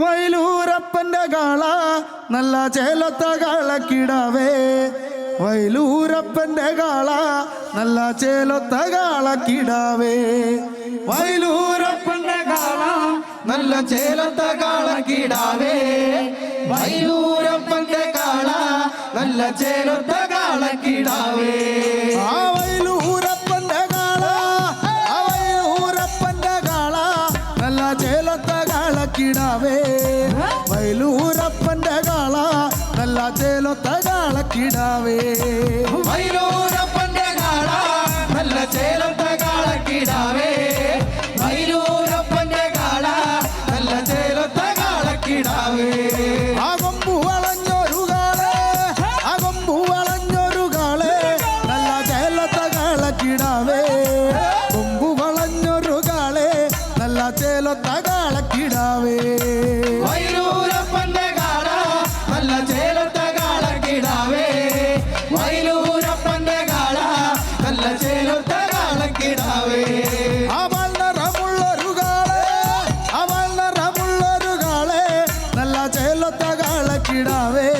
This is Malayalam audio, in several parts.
വയലൂരപ്പന്റെ കാള നല്ല ചേലത്ത കാളക്കിടവേ. വയലൂരപ്പന്റെ കാള നല്ല ചേലത്ത കാളക്കിടവേ. വയലൂരപ്പന്റെ കാള നല്ല ചേലത്ത കാളക്കിടാവേ. വയലൂരപ്പന്റെ കാള നല്ല ചേലത്ത കാളക്കിടാവേ വയലൂരപ്പന്റെ കാള നല്ല ചേലൊത്ത കാളക്കിടാവേ. വയലൂരപ്പ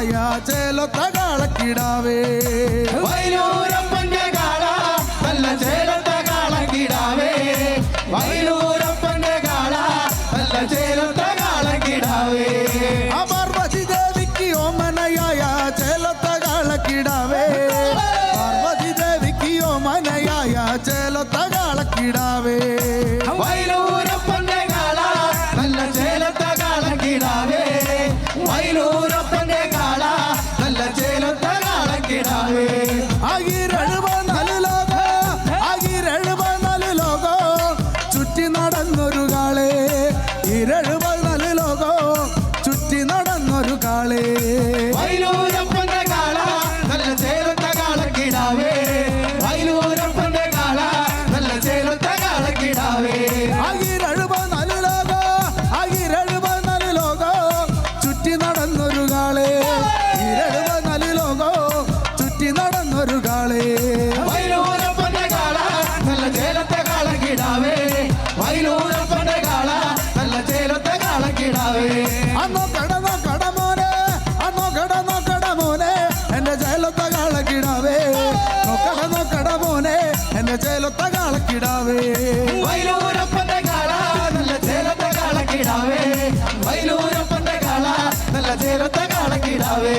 മായ ചേലൊത്ത കാളക്കിടാവേ. കാളക്കിടാവേ വൈലൂരപ്പന്റെ കാള നല്ല ചേലത്തെ കാളക്കിടാവേ. വൈലൂരപ്പന്റെ കാള നല്ല ചേലത്തെ കാളക്കിടാവേ.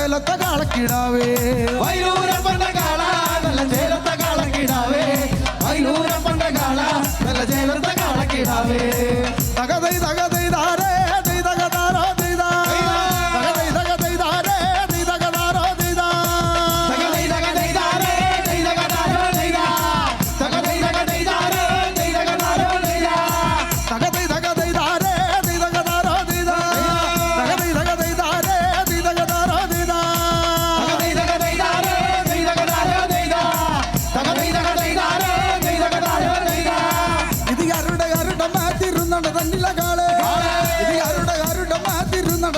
ചേലത്ത കാളക്കിടാവേ. വൈലൂരം പണ്ട കാള നല്ല ചേലത്ത കാളക്കിടാവേ. വൈലൂരം പണ്ട കാള നല്ല ചേലത്ത കാളക്കിടാവേ. തകതൈ തകത ആരുടെ മാതിരുന്നട തന്നില കാളെ. ഇത് ആരുടെ ആരുടെ മാതിരുന്നട